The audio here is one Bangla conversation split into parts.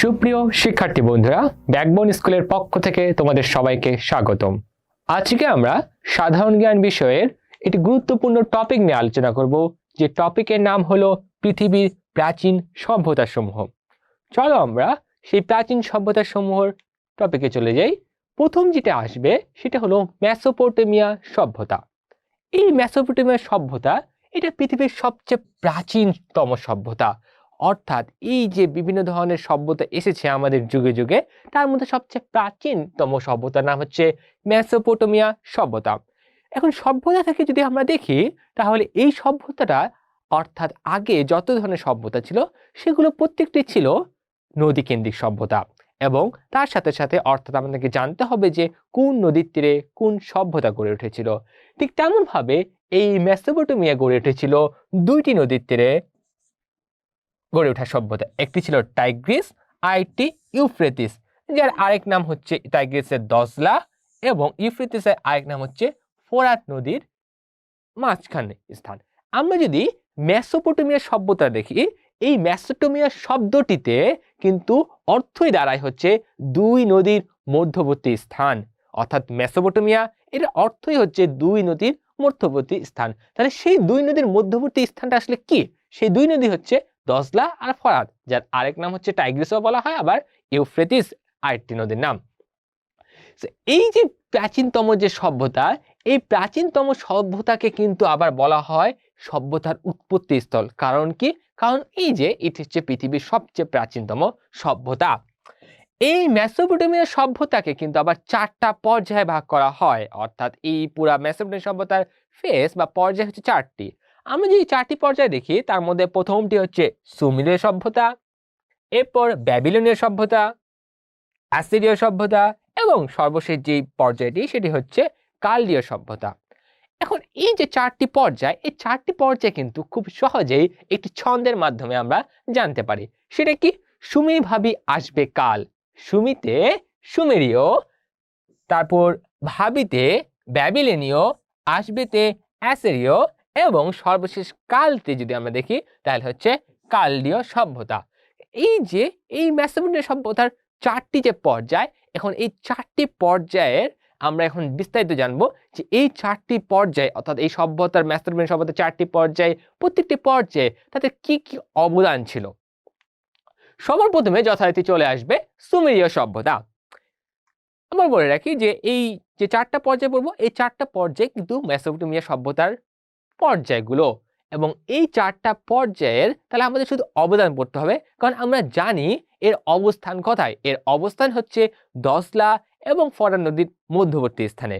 সুপ্রিয় শিক্ষার্থী বন্ধুরা ব্যাকবোন স্কুলের পক্ষ থেকে তোমাদের সবাইকে স্বাগতম। আজকে আমরা সাধারণ জ্ঞান বিষয়ের একটি গুরুত্বপূর্ণ টপিক নিয়ে আলোচনা করব, যে টপিকের নাম হলো পৃথিবীর প্রাচীন সভ্যতা সমূহ চলো আমরা সেই প্রাচীন সভ্যতা সমূহর টপিকে চলে যাই। প্রথম যেটা আসবে, সেটা হলো মেসোপটেমিয়া সভ্যতা। এই মেসোপটেমিয়া সভ্যতা, এটা পৃথিবীর সবচেয়ে প্রাচীনতম সভ্যতা। অর্থাৎ এই যে বিভিন্ন ধরনের সভ্যতা এসেছে আমাদের যুগে যুগে, তার মধ্যে সবচেয়ে প্রাচীনতম সভ্যতার নাম হচ্ছে মেসোপটেমিয়া সভ্যতা। এখন সভ্যতা থেকে যদি আমরা দেখি, তাহলে এই সভ্যতাটা, অর্থাৎ আগে যত ধরনের সভ্যতা ছিল, সেগুলো প্রত্যেকটি ছিল নদীকেন্দ্রিক সভ্যতা। এবং তার সাথে সাথে, অর্থাৎ আমাদেরকে জানতে হবে যে কোন নদীর তীরে কোন সভ্যতা গড়ে উঠেছিল। ঠিক তেমনভাবে এই মেসোপটেমিয়া গড়ে উঠেছিল দুইটি নদীর তীরে গড়ে ওঠা সভ্যতা। একটি ছিল টাইগ্রিস আর ইউফ্রেতিস যার আরেক নাম হচ্ছে টাইগ্রিসের দজলা এবং ইউফ্রেতিসের আরেক নাম হচ্ছে ফোরাত নদীর মাঝখানে স্থান। আমরা যদি মেসোপটেমিয়া সভ্যতা দেখি, এই মেসোটোমিয়া শব্দটিতে কিন্তু অর্থই দাঁড়ায় হচ্ছে দুই নদীর মধ্যবর্তী স্থান। অর্থাৎ মেসোপটেমিয়া, এর অর্থই হচ্ছে দুই নদীর মধ্যবর্তী স্থান। তাহলে সেই দুই নদীর মধ্যবর্তী স্থানটা আসলে কি? সেই দুই নদী হচ্ছে দজলা আর ফরাত যার আরেক নাম হচ্ছে টাইগ্রিসও বলা হয়, আবার ইউফ্রেটিস আরেকটি নদীর নাম। এই যে প্রাচীনতম যে সভ্যতা, এই প্রাচীনতম সভ্যতাকে কিন্তু আবার বলা হয় সভ্যতার উৎপত্তি স্থল। কারণ কি? কারণ এই যে, এটি হচ্ছে পৃথিবীর সবচেয়ে প্রাচীনতম সভ্যতা। এই মেসোপটেমিয়া সভ্যতাকে কিন্তু আবার চারটা পর্যায়ে ভাগ করা হয়। অর্থাৎ এই পুরা মেসোপটেমিয়া সভ্যতার ফেস বা পর্যায় হচ্ছে চারটি। আমরা যদি চারটি পর্যায় দেখি, তার মধ্যে প্রথমটি হচ্ছে সুমিরীয় সভ্যতা, এরপর ব্যাবিলনীয় সভ্যতা, অ্যাসিরীয় সভ্যতা এবং সর্বশেষ যেই পর্যায়টি সেটি হচ্ছে কালদীয় সভ্যতা। এখন এই যে চারটি পর্যায়, এই চারটি পর্যায় কিন্তু খুব সহজেই একটি ছন্দের মাধ্যমে আমরা জানতে পারি। সেটা কি? সুমি ভাবি আসবে কাল। সুমিতে সুমেরীয়, তারপর ভাবিতে ব্যাবিলেনীয়, আসবেতে অ্যাসেরীয় এবং সর্বশেষ কালতে যদি আমরা দেখি, তাহলে হচ্ছে কালদীয় সভ্যতা। এই যে, এই মেসোপটেমিয়া সভ্যতার চারটি যে পর্যায়, এখন এই চারটি পর্যায়ের আমরা এখন বিস্তারিত জানব যে এই চারটি পর্যায়, অর্থাৎ এই সভ্যতার মেসোপটেমিয়া সভ্যতার চারটি পর্যায়ে, প্রত্যেকটি পর্যায়ে তাদের কি কি অবদান ছিল? সবার প্রথমে যথারীতি চলে আসবে সুমেরীয় সভ্যতা। আবার বলে রাখি যে, এই যে চারটা পর্যায় পড়ব এই চারটা পর্যায়ে কিন্তু মেসোপটেমিয়া সভ্যতার পর্যায়গুলো। এবং এই চারটা পর্যায়ের তাহলে আমাদের শুধু অবদান পড়তে হবে, কারণ আমরা জানি এর অবস্থান কোথায়? এর অবস্থান হচ্ছে দশলা এবং ফরান নদীর মধ্যবর্তী স্থানে।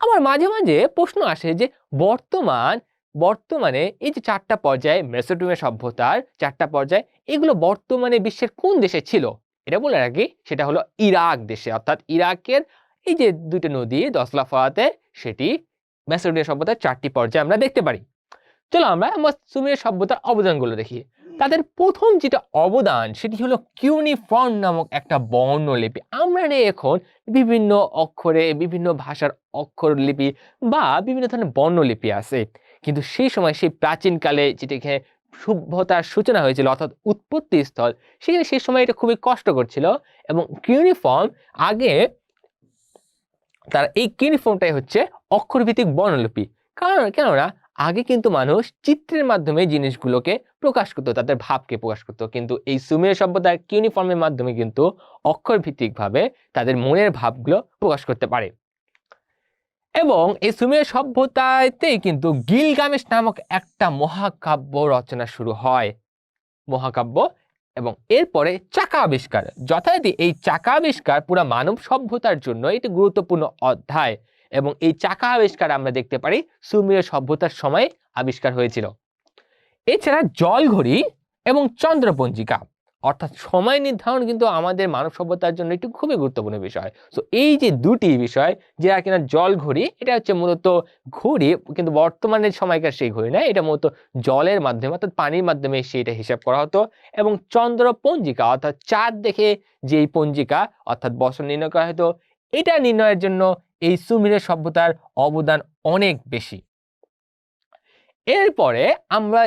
আমার মাঝে মাঝে প্রশ্ন আসে যে বর্তমান, বর্তমানে এই যে চারটা পর্যায়ে মেসোটোমিয়া সভ্যতার চারটা পর্যায়, এগুলো বর্তমানে বিশ্বের কোন দেশে ছিল? এটা বলে রাখি, সেটা হলো ইরাক দেশে। অর্থাৎ ইরাকের এই যে দুটো নদী দশলা ফরাতে, সেটি মেসোটোমিয়া সভ্যতার চারটি পর্যায়ে আমরা দেখতে পারি। চলো আমরা সুমেরীয় সভ্যতার অবদানগুলো দেখি। তাদের প্রথম যেটা অবদান সেটি হলো কিউনিফর্ম নামক একটা বর্ণলিপি। আমরা নেই এখন বিভিন্ন অক্ষরে, বিভিন্ন ভাষার অক্ষর লিপি বা বিভিন্ন ধরনের বর্ণলিপি আছে। কিন্তু সেই সময় সেই প্রাচীনকালে যেটিকে সভ্যতার সূচনা হয়েছিল অর্থাৎ উৎপত্তি স্থল, সেখানে সেই সময় এটা খুবই কষ্টকর ছিল এবং কিউনিফর্ম আগে তার এই কিউনিফর্মটাই হচ্ছে অক্ষরভিত্তিক বর্ণলিপি। কারণ কেননা, আগে কিন্তু মানুষ চিত্রের মাধ্যমে জিনিসগুলোকে প্রকাশ করতো, তাদের ভাবকে প্রকাশ করতো। কিন্তু এই সুমের সভ্যতার ইউনিফর্মের মাধ্যমে কিন্তু অক্ষরভিত্তিকভাবে তাদের মনের ভাবগুলো প্রকাশ করতে পারে। এবং এই সুমের সভ্যতাতেই কিন্তু গিলগামেশ নামক একটা মহাকাব্য রচনা শুরু হয়। মহাকাব্য এবং এরপরে চাকা আবিষ্কার। যথারীতি এই চাকা আবিষ্কার পুরো মানব সভ্যতার জন্য এটি গুরুত্বপূর্ণ অধ্যায় এবং এই চাকা আবিষ্কার আমরা দেখতে পারি সুমেরীয় সভ্যতার সময় আবিষ্কার হয়েছিল। এছাড়া জলঘড়ি এবং চন্দ্রপঞ্জিকা। অর্থাৎ সময় নির্ধারণ কিন্তু আমাদের মানব সভ্যতার জন্য একটি খুবই গুরুত্বপূর্ণ বিষয়। তো এই যে দুটি বিষয় যেটা কিনা জল ঘড়ি, এটা হচ্ছে মূলত ঘড়ি, কিন্তু বর্তমানে সময়কার সেই ঘড়ি না এটা মূলত জলের মাধ্যমে, অর্থাৎ পানির মাধ্যমে সেইটা হিসাব করা হতো। এবং চন্দ্র পঞ্জিকা, অর্থাৎ চাঁদ দেখে যেই পঞ্জিকা, অর্থাৎ বছর নির্ণয় করা হতো, এটা নির্ণয়ের জন্য এই সুমেরীয় সভ্যতার অবদান অনেক বেশি। এরপরে আমরা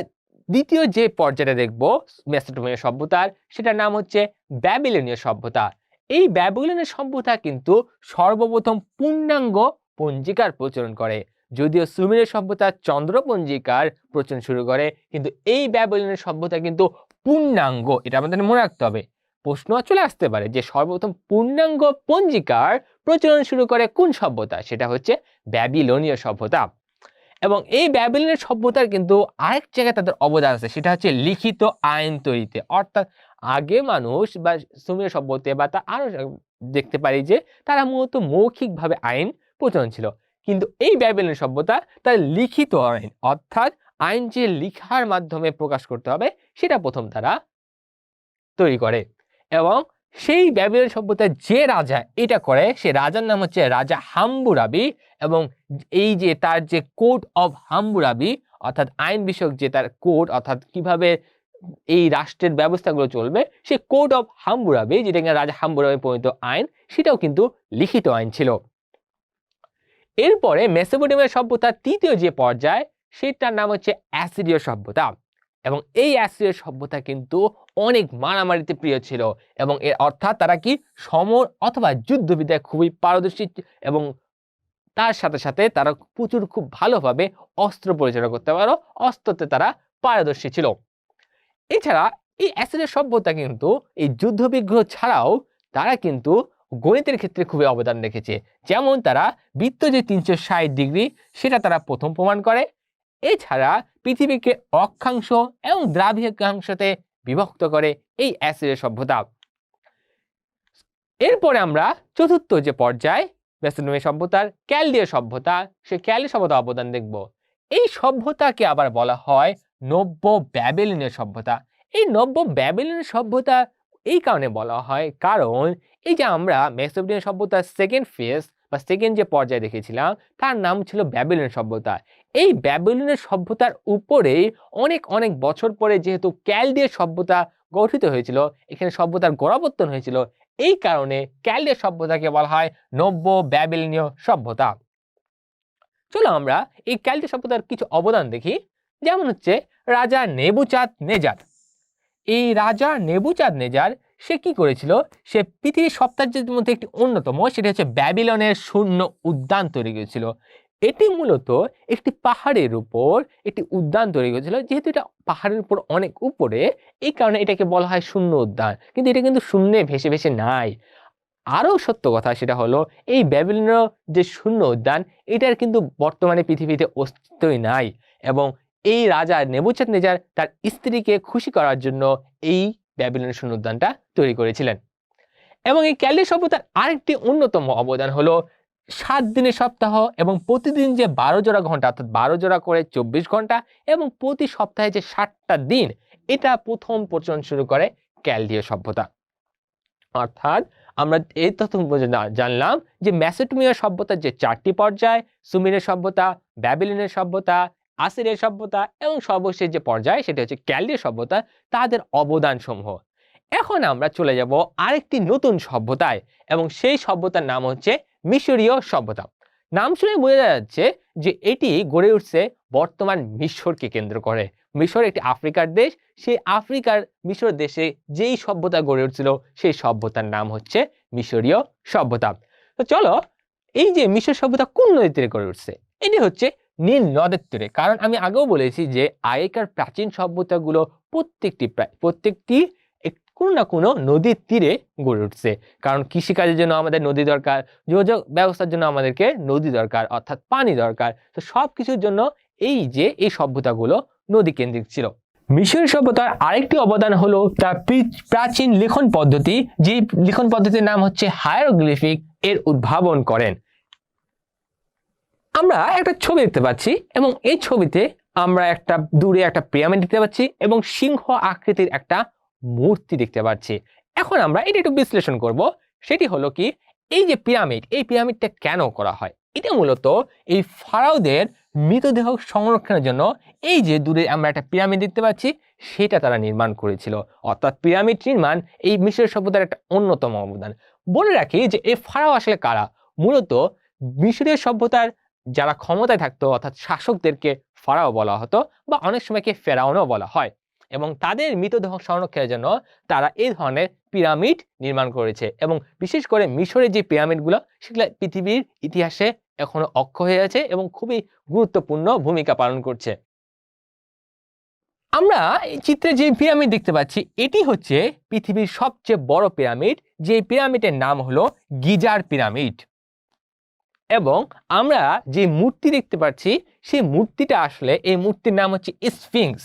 দ্বিতীয় যে পর্যায়টা দেখব মেসোপটেমিয়া সভ্যতার, সেটার নাম হচ্ছে ব্যাবিলনীয় সভ্যতা। এই ব্যাবিলনীয় সভ্যতা কিন্তু সর্বপ্রথম পূর্ণাঙ্গ পঞ্জিকার প্রচলন করে। যদিও সুমেরীয় সভ্যতা চন্দ্র পঞ্জিকার প্রচলন শুরু করে, কিন্তু এই ব্যাবিলনীয় সভ্যতা কিন্তু পূর্ণাঙ্গ, এটা আমাদের মনে রাখতে হবে। প্রশ্ন চলে আসতে পারে যে সর্বপ্রথম পূর্ণাঙ্গ পঞ্জিকার প্রচলন শুরু করে কোন সভ্যতা? সেটা হচ্ছে ব্যাবিলনীয় সভ্যতা। এবং এই ব্যাবিলনের সভ্যতার কিন্তু আরেক জায়গায় তাদের অবদান আছে, সেটা হচ্ছে লিখিত আইন তৈরিতে। অর্থাৎ আগে মানুষ বা সুমের সভ্যতে বা তা আরও দেখতে পারি যে তারা মূলত মৌখিকভাবে আইন প্রচলন ছিল। কিন্তু এই ব্যাবিলনের সভ্যতা তার লিখিত আইন, অর্থাৎ আইন যে লিখার মাধ্যমে প্রকাশ করতে হবে, সেটা প্রথম তারা তৈরি করে। এবং সেই ব্যাবিলন সভ্যতার যে রাজা এটা করে, সে রাজার নাম হচ্ছে রাজা হাম্বুরাবি এবং এই যে তার যে কোড অফ হাম্বুরাবি, অর্থাৎ আইন বিষয়ক যে তার কোড অর্থাৎ কীভাবে এই রাষ্ট্রের ব্যবস্থাগুলো চলবে, সে কোড অফ হাম্বুরাবি, যেটা কিনা রাজা হাম্বুরাবি প্রণীত আইন, সেটাও কিন্তু লিখিত আইন ছিল। এরপরে মেসোপটেমিয়া সভ্যতার তৃতীয় যে পর্যায়, সেটার নাম হচ্ছে অ্যাসিরীয় সভ্যতা। এবং এই অ্যাসিরীয় সভ্যতা কিন্তু অনেক মারামারিতে প্রিয় ছিল এবং এর অর্থাৎ তারা কি সমর অথবা যুদ্ধবিদ্যায় খুবই পারদর্শী এবং তার সাথে সাথে তারা প্রচুর খুব ভালোভাবে অস্ত্র পরিচালনা করতে পারো, অস্ত্রতে তারা পারদর্শী ছিল। এছাড়া এই অ্যাসিডের সভ্যতা কিন্তু এই যুদ্ধবিগ্রহ ছাড়াও তারা কিন্তু গণিতের ক্ষেত্রে খুবই অবদান রেখেছে। যেমন তারা বৃত্ত যে তিনশো ষাট ডিগ্রি সেটা তারা প্রথম প্রমাণ করে এছাড়া পৃথিবীকে অক্ষাংশ এবং দ্রাবিকাংশতে বিভক্ত করে এই অ্যাসিডের সভ্যতা। এরপরে আমরা চতুর্থ যে পর্যায় মেসোপটেমিয়া সভ্যতার ক্যালডীয় সভ্যতা, সে ক্যালি সভ্যতা অবদান দেখব। এই সভ্যতাকে আবার বলা হয় নব্য ব্যাবিলনীয় সভ্যতা। এই নব্য ব্যাবিলনীয় সভ্যতা এই কারণে বলা হয় কারণ এই যে আমরা মেসোপটেমিয়া সভ্যতার সেকেন্ড ফেজ বা সেকেন্ড যে পর্যায়ে দেখেছিলাম, তার নাম ছিল ব্যাবিলনীয় সভ্যতা। এই ব্যাবিলনীয় সভ্যতার উপরেই অনেক অনেক বছর পরে যেহেতু ক্যালডীয় সভ্যতা গঠিত হয়েছিল, এখানে সভ্যতার গোড়াপত্তন হয়েছিল, এই কারণে ক্যালডীয় সভ্যতাকে বলা হয় নব্য ব্যাবিলনীয় সভ্যতা। চলো আমরা এই ক্যালডীয় সভ্যতার কিছু অবদান দেখি, যেমন হচ্ছে রাজা নেবুচাঁদ নেজার। এই রাজা নেবুচাঁদ নেজার সে কি করেছিল? সে পৃথিবীর সপ্তাহের মধ্যে একটি অন্যতম, সেটা হচ্ছে ব্যাবিলনের শূন্য উদ্যান তৈরি করেছিল। এটি মূলত একটি পাহাড়ের উপর একটি উদ্যান তৈরি করেছিল। যেহেতু এটা পাহাড়ের উপর অনেক উপরে, এই কারণে এটাকে বলা হয় শূন্য উদ্যান। কিন্তু এটা কিন্তু শূন্যে ভেসে ভেসে নাই। আরও সত্য কথা সেটা হলো, এই ব্যাবিলনের যে শূন্য উদ্যান, এটার কিন্তু বর্তমানে পৃথিবীতে অস্তিত্বই নাই। এবং এই রাজা নেবুচাঁদ নেজার তার স্ত্রীকে খুশি করার জন্য এই ব্যাবিলনের শূন্য উদ্যানটা তৈরি করেছিলেন। এবং এই ক্যালি সভ্যতার আরেকটি অন্যতম অবদান হলো সাত দিনের সপ্তাহ এবং প্রতিদিন যে বারো জোড়া ঘণ্টা, অর্থাৎ বারো জোড়া করে চব্বিশ ঘণ্টা এবং প্রতি সপ্তাহে যে ষাটটা দিন, এটা প্রথম প্রচলন শুরু করে ক্যালডীয় সভ্যতা। অর্থাৎ আমরা এই তথ্য জানলাম যে ম্যাসোটোমিয়া সভ্যতার যে চারটি পর্যায়, সুমিরের সভ্যতা, ব্যাবিলিনের সভ্যতা আসিরের সভ্যতা এবং সর্বশেষ যে পর্যায়, সেটা হচ্ছে ক্যালডীয় সভ্যতা, তাদের অবদান সমূহ এখন আমরা চলে যাব আরেকটি নতুন সভ্যতায় এবং সেই সভ্যতার নাম হচ্ছে মিশরীয় সভ্যতা। নাম শুনে বোঝা যাচ্ছে যে এটি গড়ে উঠছে বর্তমান মিশরকে কেন্দ্র করে। মিশর একটি আফ্রিকার দেশ, সেই আফ্রিকার মিশর দেশে যেই সভ্যতা গড়ে উঠছিল, সেই সভ্যতার নাম হচ্ছে মিশরীয় সভ্যতা। তো চলো, এই যে মিশর সভ্যতা কোন নদীর তীরে গড়ে উঠছে? এটি হচ্ছে নীল নদের তীরে। কারণ আমি আগেও বলেছি যে আগেকার প্রাচীন সভ্যতাগুলো প্রত্যেকটি প্রায় প্রত্যেকটি কোনো না কোনো নদীর তীরে গড়ে উঠছে। কারণ কৃষিকাজের জন্য আমাদের নদী দরকার, যোগাযোগ ব্যবস্থার জন্য আমাদেরকে নদী দরকার, অর্থাৎ পানি দরকার। তো সব কিছুর জন্য এই যে এই সভ্যতাগুলো নদী কেন্দ্রিক ছিল। মিশরীয় সভ্যতার আরেকটি অবদান হলো তার প্রাচীন লিখন পদ্ধতি যে লিখন পদ্ধতির নাম হচ্ছে হায়ারোগ্লিফিক এর উদ্ভাবন করেন। আমরা একটা ছবি দেখতে পাচ্ছি এবং এই ছবিতে আমরা একটা দূরে একটা পিরামিড দেখতে পাচ্ছি এবং সিংহ আকৃতির একটা মূর্তি দেখতে পাচ্ছি। এখন আমরা এটা একটু বিশ্লেষণ করব। সেটি হলো কি, এই যে পিরামিড, এই পিরামিডটা কেন করা হয়? এটা মূলত এই ফারাওদের মৃতদেহ সংরক্ষণের জন্য এই যে দূরে আমরা একটা পিরামিড দেখতে পাচ্ছি, সেটা তারা নির্মাণ করেছিল। অর্থাৎ পিরামিড নির্মাণ এই মিশর সভ্যতার একটা অন্যতম অবদান। বলে রাখি যে এই ফারাও আসলে কারা? মূলত মিশরীয় সভ্যতার যারা ক্ষমতায় থাকতো, অর্থাৎ শাসকদেরকে ফারাও বলা হতো বা অনেক সময়কে ফেরাউনও বলা হয় এবং তাদের মৃতদেহ সংরক্ষণের জন্য তারা এই ধরনের পিরামিড নির্মাণ করেছে এবং বিশেষ করে মিশরের যে পিরামিডগুলো, সেগুলো পৃথিবীর ইতিহাসে এখনও অক্ষ হয়ে আছে এবং খুবই গুরুত্বপূর্ণ ভূমিকা পালন করছে। আমরা এই চিত্রে যে পিরামিড দেখতে পাচ্ছি, এটি হচ্ছে পৃথিবীর সবচেয়ে বড় পিরামিড। যে পিরামিডের নাম হলো গিজার পিরামিড। এবং আমরা যে মূর্তি দেখতে পাচ্ছি, সেই মূর্তিটা আসলে এই মূর্তির নাম হচ্ছে স্ফিংস।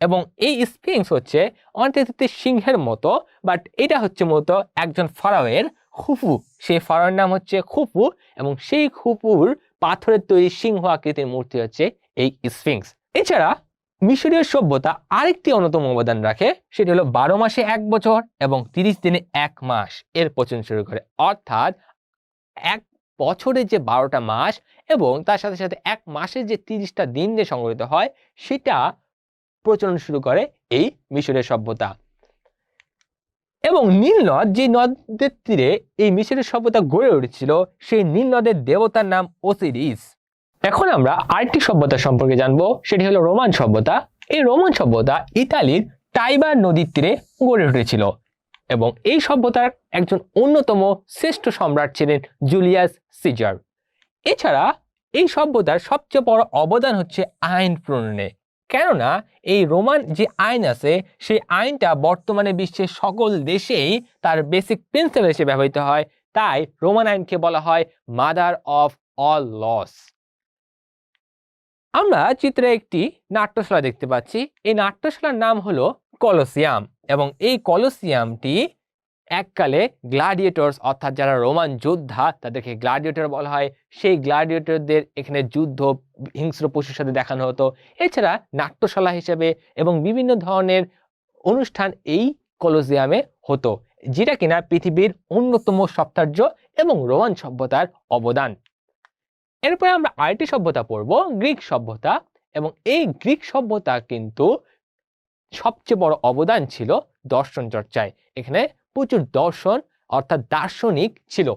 এবং এই স্ফিংস হচ্ছে অনেকটা সিংহের মতো বাট এটা হচ্ছে মূলত একজন ফারাওয়ের খুফু। সেই ফারাওয়ের নাম হচ্ছে খুফু এবং সেই খুফুর পাথরের তৈরি সিংহ আকৃতির মূর্তি হচ্ছে এই স্ফিংস। এছাড়া মিশরীয় সভ্যতা আরেকটি অন্যতম অবদান রাখে, সেটি হলো বারো মাসে এক বছর এবং তিরিশ দিনে এক মাস। এর প্রচলন শুরু করে। অর্থাৎ এক বছরে যে বারোটা মাস এবং তার সাথে সাথে এক মাসের যে তিরিশটা দিন যে সংগঠিত হয়, সেটা প্রচলন শুরু করে এই মিশরের সভ্যতা। এবং নীল নদ, যে নদের তীরে এই মিশরের সভ্যতা গড়ে উঠেছিল, সেই নীল নদের দেবতার নাম ওসিরিস। এখন আমরা আরেকটি সভ্যতা সম্পর্কে জানব, সেটি হলো রোমান সভ্যতা। এই রোমান সভ্যতা ইতালির টাইবার নদীর তীরে গড়ে উঠেছিল। এবং এই সভ্যতার একজন অন্যতম শ্রেষ্ঠ সম্রাট ছিলেন জুলিয়াস সিজার। এছাড়া এই সভ্যতার সবচেয়ে বড় অবদান হচ্ছে আইন প্রণয়নে। কেননা এই রোমান যে আইন আছে, সেই আইনটা বর্তমানে বিশ্বের সকল দেশেই তার বেসিক প্রিন্সিপাল হিসেবে ব্যবহৃত হয়। তাই রোমান আইনকে বলা হয় মাদার অফ অল লস আমরা চিত্রে একটি নাট্যশালা দেখতে পাচ্ছি। এই নাট্যশালার নাম হলো কলোসিয়াম। এবং এই কলোসিয়ামটি এককালে গ্লাডিয়েটর্স, অর্থাৎ যারা রোমান যোদ্ধা, তাদেরকে গ্লাডিয়েটর বলা হয়। সেই গ্লাডিয়েটরদের এখানে যুদ্ধ, হিংস্র পশুর সাথে দেখানো হতো। এছাড়া নাট্যশালা হিসেবে এবং বিভিন্ন ধরনের অনুষ্ঠান এই কলোসিয়ামে হতো, যেটা কিনা পৃথিবীর অন্যতম সপ্তার্য এবং রোমান সভ্যতার অবদান। এরপরে আমরা আরেকটি সভ্যতা পড়ব, গ্রিক সভ্যতা। এবং এই গ্রিক সভ্যতা কিন্তু সবচেয়ে বড় অবদান ছিল দর্শন চর্চায়। এখানে প্রচুর দর্শন অর্থাৎ দার্শনিক ছিল।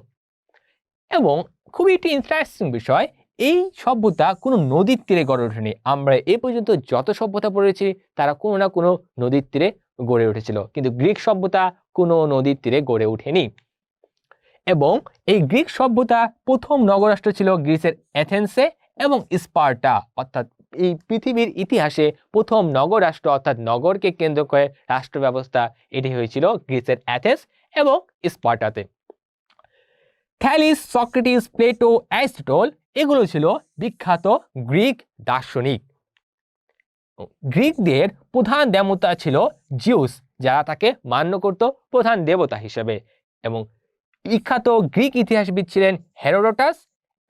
এবং খুবই একটি ইন্টারেস্টিং বিষয়, এই সভ্যতা কোনো নদীর তীরে গড়ে ওঠেনি। আমরা এ পর্যন্ত যত সভ্যতা পড়েছি, তারা কোনো না কোনো নদীর তীরে গড়ে উঠেছিল। কিন্তু গ্রিক সভ্যতা কোনো নদীর তীরে গড়ে ওঠেনি। এবং এই গ্রিক সভ্যতা প্রথম নগরাষ্ট্র ছিল গ্রিসের অ্যাথেন্সে এবং স্পার্টা, অর্থাৎ এই পৃথিবীর ইতিহাসে প্রথম নগর রাষ্ট্র অর্থাৎ নগরকে কেন্দ্র করে রাষ্ট্র ব্যবস্থা এটি হয়েছিল গ্রিসের অ্যাথেন্স এবং স্পার্টাতে। থ্যালিস, সক্রেটিস, প্লেটো, অ্যারিস্টটল এগুলো ছিল বিখ্যাত গ্রিক দার্শনিক। গ্রিকদের প্রধান দেবতা ছিল জিউস, যারা তাকে মান্য করত প্রধান দেবতা হিসেবে এবং বিখ্যাত গ্রিক ইতিহাসবিদ ছিলেন হেরোডোটাস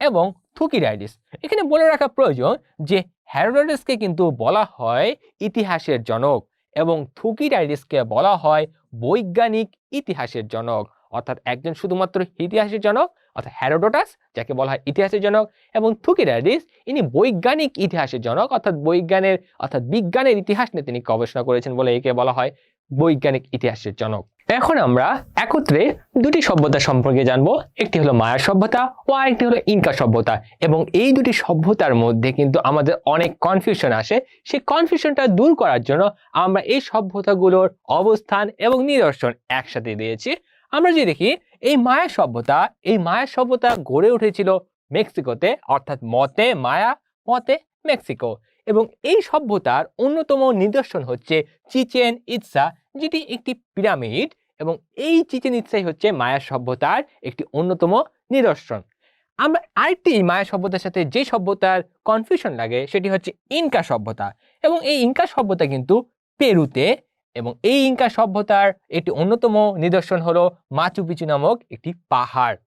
এবং থুকিরাইডিস এখানে বলে রাখা প্রয়োজন যে হেরোডোটাসকে কিন্তু বলা হয় ইতিহাসের জনক এবং থুকিরাইডিসকে বলা হয় বৈজ্ঞানিক ইতিহাসের জনক। অর্থাৎ একজন শুধুমাত্র ইতিহাসের জনক, অর্থাৎ হ্যারোডোটাস, যাকে বলা হয় ইতিহাসের জনক, এবং থুকিরাইডিস ইনি বৈজ্ঞানিক ইতিহাসের জনক, অর্থাৎ বৈজ্ঞানের, অর্থাৎ বিজ্ঞানের ইতিহাস নিয়ে তিনি গবেষণা করেছেন বলে একে বলা হয় বৈজ্ঞানিক ইতিহাসের জনক। এখন আমরা একত্রে দুটি সভ্যতা সম্পর্কে জানব। একটি হলো মায়া সভ্যতা ও আরেকটি হলো ইনকা সভ্যতা। এবং এই দুটি সভ্যতার মধ্যে কিন্তু আমাদের অনেক কনফিউশন আসে। সেই কনফিউশনটা দূর করার জন্য আমরা এই সভ্যতাগুলোর অবস্থান এবং নিদর্শন একসাথে দিয়েছি। আমরা যে দেখি, এই মায়া সভ্যতা, এই মায়া সভ্যতা গড়ে উঠেছিল মেক্সিকোতে, অর্থাৎ মতে মায়া, মতে মেক্সিকো। এবং এই সভ্যতার অন্যতম নিদর্শন হচ্ছে চিচেন ইৎসা, যেটি একটি পিরামিড। এবং এই চিচেন ইৎসাই হচ্ছে মায়া সভ্যতার একটি অন্যতম নিদর্শন। আমরা আরেকটি মায়া সভ্যতার সাথে যে সভ্যতার কনফিউশন লাগে, সেটি হচ্ছে ইনকা সভ্যতা। এবং এই ইনকা সভ্যতা কিন্তু পেরুতে এবং এই ইনকা সভ্যতার একটি অন্যতম নিদর্শন হলো মাচু পিচু নামক একটি পাহাড়।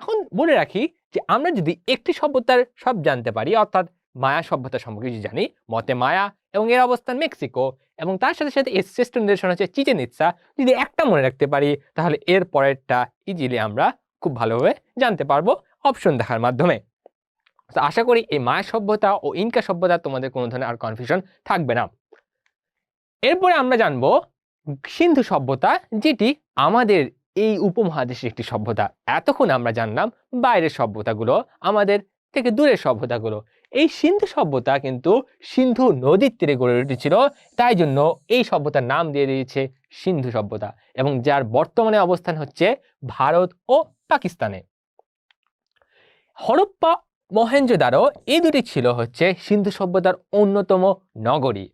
এখন বলে রাখি যে আমরা যদি একটি সভ্যতার সব জানতে পারি, অর্থাৎ মায়া সভ্যতা সম্পর্কে যদি জানি, মতে মায়া এবং এর অবস্থান মেক্সিকো এবং তার সাথে সাথে এর শ্রেষ্ঠ নিদর্শন হচ্ছে চিচেন ইৎসা যদি একটা মনে রাখতে পারি, তাহলে এর পরেরটা ইজিলি আমরা খুব ভালোভাবে জানতে পারব অপশন দেখার মাধ্যমে। তো আশা করি এই মায়া সভ্যতা ও ইনকা সভ্যতা তোমাদের কোনো ধরনের আর কনফিউশন থাকবে না। এরপরে আমরা জানব সিন্ধু সভ্যতা, যেটি আমাদের এই উপমহাদেশের একটি সভ্যতা। এতক্ষণ আমরা জানলাম বাইরের সভ্যতাগুলো, আমাদের থেকে দূরের সভ্যতাগুলো। এই সিন্ধু সভ্যতা কিন্তু সিন্ধু নদীর তীরে গড়ে উঠেছিল, তাই জন্য এই সভ্যতার নাম দিয়ে দিয়েছে সিন্ধু সভ্যতা এবং যার বর্তমানে অবস্থান হচ্ছে ভারত ও পাকিস্তানে। হরপ্পা মহেঞ্জোদারো এই দুটি ছিল হচ্ছে সিন্ধু সভ্যতার অন্যতম নগরী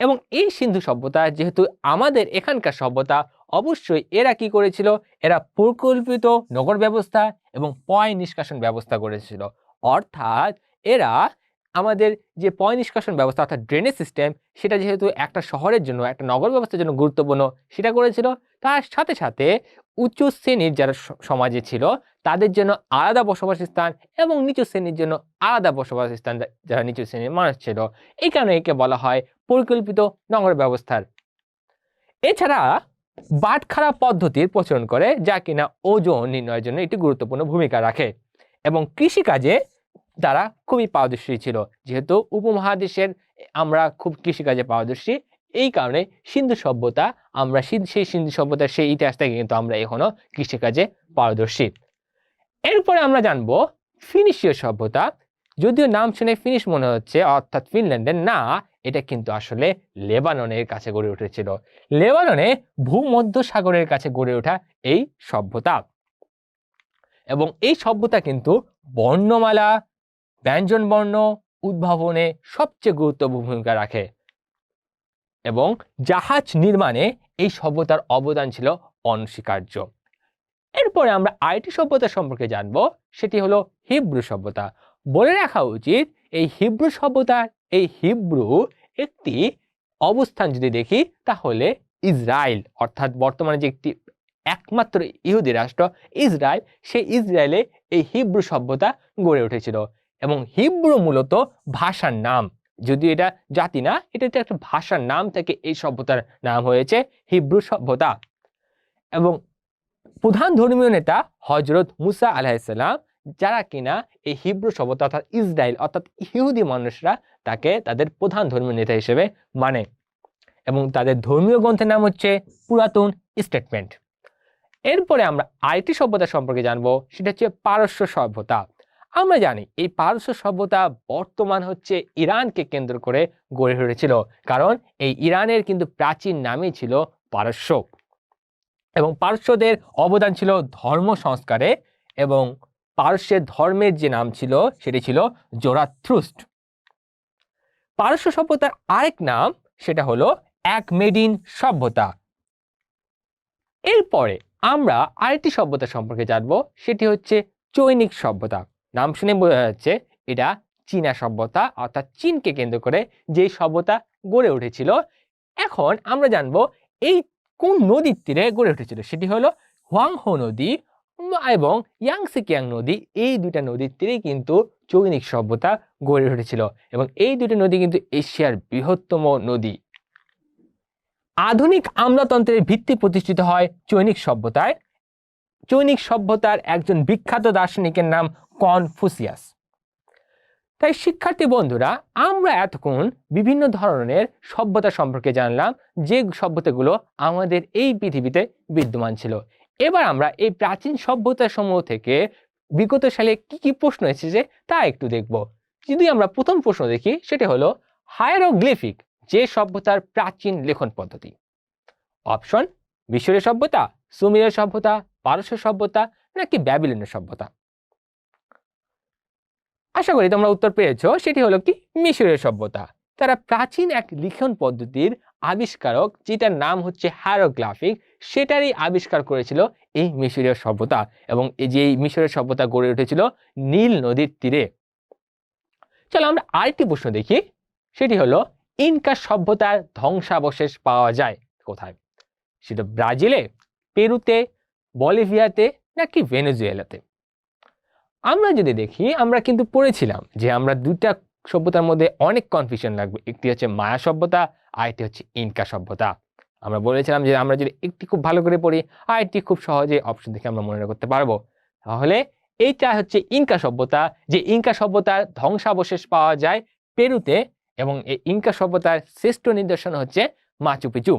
এবং এই সিন্ধু সভ্যতা যেহেতু আমাদের এখানকার সভ্যতা, অবশ্যই এরা কি করেছিল? এরা পরিকল্পিত নগর ব্যবস্থা এবং পয় নিষ্কাশন ব্যবস্থা করেছিল। অর্থাৎ এরা আমাদের যে পয় নিষ্কাশন ব্যবস্থা অর্থাৎ ড্রেনেজ সিস্টেম সেটা যেহেতু একটা শহরের জন্য, একটা নগর ব্যবস্থার জন্য গুরুত্বপূর্ণ, সেটা করেছিল। তার সাথে সাথে উচ্চ শ্রেণির যারা সমাজে ছিল, তাদের জন্য আলাদা বসবাস স্থান এবং নিচু শ্রেণির জন্য আলাদা বসবাস স্থান যারা নিচু শ্রেণির মানুষ ছিল। এই কারণে একে বলা হয় পরিকল্পিত নগর ব্যবস্থার। এছাড়া বাটখারা পদ্ধতির প্রচলন করে, যা কিনা ওজন নির্ণয়ের জন্য একটি গুরুত্বপূর্ণ ভূমিকা রাখে এবং কৃষিকাজে তারা খুবই পারদর্শী ছিল। যেহেতু উপমহাদেশের আমরা খুব কৃষিকাজে পারদর্শী, এই কারণে সিন্ধু সভ্যতা, আমরা সেই সিন্ধু সভ্যতার সেই ইতিহাস থেকে কিন্তু আমরা এখনও কৃষিকাজে পারদর্শী। এরপরে আমরা জানব ফিনিশীয় সভ্যতা। যদিও নাম শুনে ফিনিশ মনে হচ্ছে, অর্থাৎ ফিনল্যান্ডের, না, এটা কিন্তু আসলে লেবাননের কাছে গড়ে উঠেছিল। লেবাননে ভূমধ্য সাগরের কাছে গড়ে ওঠা এই সভ্যতা। এবং এই সভ্যতা কিন্তু বর্ণমালা ব্যঞ্জন বর্ণ উদ্ভাবনে সবচেয়ে গুরুত্বপূর্ণ ভূমিকা রাখে এবং জাহাজ নির্মাণে এই সভ্যতার অবদান ছিল অনস্বীকার্য। এরপরে আমরা আইটি সভ্যতা সম্পর্কে জানব, সেটি হলো হিব্রু সভ্যতা। বলে রাখা উচিত, এই হিব্রু সভ্যতার এই হিব্রু একটি অবস্থান যদি দেখি, তাহলে ইসরায়েল, অর্থাৎ বর্তমানে যে একটি একমাত্র ইহুদি রাষ্ট্র, ইসরায়েল সেই ইসরায়েলে এই হিব্রু সভ্যতা গড়ে উঠেছিল। এবং হিব্রু মূলত ভাষার নাম। যদিও এটা জাতি না, এটা একটা ভাষার নাম থেকে এই সভ্যতার নাম হয়েছে হিব্রু সভ্যতা। এবং প্রধান ধর্মীয় নেতা হজরত মুসা আলাহিসাল্লাম যারা কিনা এই হিব্রু সভ্যতা অর্থাৎ ইসরায়েল অর্থাৎ ইহুদি মানুষরা তাকে তাদের প্রধান ধর্মীয় নেতা হিসেবে মানে। এবং তাদের ধর্মীয় গ্রন্থের নাম হচ্ছে পুরাতন স্টেটমেন্ট। এরপরে আমরা আরেকটি সভ্যতা সম্পর্কে জানব, সেটা হচ্ছে পারস্য সভ্যতা। আমরা জানি এই পারস্য সভ্যতা বর্তমান হচ্ছে ইরানকে কেন্দ্র করে গড়ে উঠেছিল। কারণ এই ইরানের কিন্তু প্রাচীন নামই ছিল পারস্য। এবং পারস্যদের অবদান ছিল ধর্ম সংস্কারে এবং পারস্যের ধর্মের যে নাম ছিল, সেটি ছিল জোরাথ্রুস্ট পারস্য সভ্যতার আরেক নাম, সেটা হলো এক মেডিন সভ্যতা। এরপরে আমরা আরেকটি সভ্যতা সম্পর্কে জানব, সেটি হচ্ছে চৈনিক সভ্যতা। নাম শুনে বোঝা যাচ্ছে এটা চীনা সভ্যতা, অর্থাৎ চীনকে কেন্দ্র করে যে সভ্যতা গড়ে উঠেছিল। এখন আমরা জানব এই কোন নদীর তীরে গড়ে উঠেছিল? সেটি হলো হোয়াংহো নদী এবং ইয়াংসিকিয়াং নদী। এই দুইটা নদীর তীরেই কিন্তু চৈনিক সভ্যতা গড়ে উঠেছিল এবং এই দুটি নদী কিন্তু এশিয়ার বৃহত্তম নদী। আধুনিক আমলাতন্ত্রের ভিত্তি প্রতিষ্ঠিত হয় চৈনিক সভ্যতায়। চৈনিক সভ্যতার একজন বিখ্যাত দার্শনিকের নাম কনফুসিয়াস তাই, শিক্ষার্থী বন্ধুরা, আমরা এতক্ষণ বিভিন্ন ধরনের সভ্যতা সম্পর্কে জানলাম, যে সভ্যতাগুলো আমাদের এই পৃথিবীতে বিদ্যমান ছিল। এবার আমরা এই প্রাচীন সভ্যতা সমূহ থেকে বিগত সালে কি কি প্রশ্ন এসেছে তা একটু দেখব। যদি আমরা প্রথম প্রশ্ন দেখি, সেটি হলো হায়ারোগ্লিফিক, যে সভ্যতার প্রাচীন লেখন পদ্ধতি। অপশন মিশরের সভ্যতা, সুমেরের সভ্যতা পারস্য সভ্যতা, নাকি ব্যাবিলনের সভ্যতা? আশা করি তোমরা উত্তর পেয়েছ। সেটি হলো কি? মিশরের সভ্যতা। তারা প্রাচীন এক লিখন পদ্ধতির আবিষ্কারক, যেটার নাম হচ্ছে হ্যারোগ্রাফিক সেটারই আবিষ্কার করেছিল এই মিশরীয় সভ্যতা এবং এই যে মিশরের সভ্যতা গড়ে উঠেছিল নীল নদীর তীরে। চলো আমরা আরেকটি প্রশ্ন দেখি। সেটি হলো, ইনকা সভ্যতার ধ্বংসাবশেষ পাওয়া যায় কোথায়? সেটা ব্রাজিলে, পেরুতে, বলিভিয়াতে নাকি ভেনেজুয়েলাতে? আমরা যদি দেখি, আমরা কিন্তু পড়েছিলাম যে আমরা দুইটা সভ্যতার মধ্যে অনেক কনফিউশন লাগবে। একটি হচ্ছে মায়া সভ্যতা আর একটি হচ্ছে ইনকা সভ্যতা। আমরা বলেছিলাম যে আমরা যদি একটি খুব ভালো করে পড়ি আর একটি খুব সহজে অপশন দেখে আমরা মনে করতে পারব। তাহলে এইটা হচ্ছে ইনকা সভ্যতা, যে ইনকা সভ্যতার ধ্বংসাবশেষ পাওয়া যায় পেরুতে এবং এই ইনকা সভ্যতার শ্রেষ্ঠ নিদর্শন হচ্ছে মাচু পিচু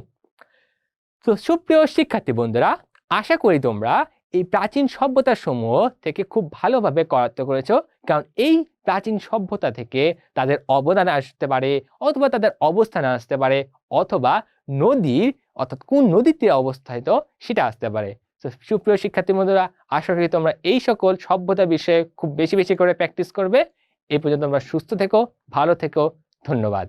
তো সুপ্রিয় শিক্ষার্থী বন্ধুরা, আশা করি তোমরা এই প্রাচীন সভ্যতা সমূহ থেকে খুব ভালোভাবে করায়ত্ত করেছ। কারণ এই প্রাচীন সভ্যতা থেকে তাদের অবদান আসতে পারে, অথবা তাদের অবস্থান আসতে পারে, অথবা নদীর, অর্থাৎ কোন নদীতে অবস্থায়িত সেটা আসতে পারে। তো সুপ্রিয় শিক্ষার্থী বন্ধুরা, আশা করি তোমরা এই সকল সভ্যতা বিষয়ে খুব বেশি বেশি করে প্র্যাকটিস করবে। এই পর্যন্ত তোমরা সুস্থ থেকো, ভালো থেকো, ধন্যবাদ।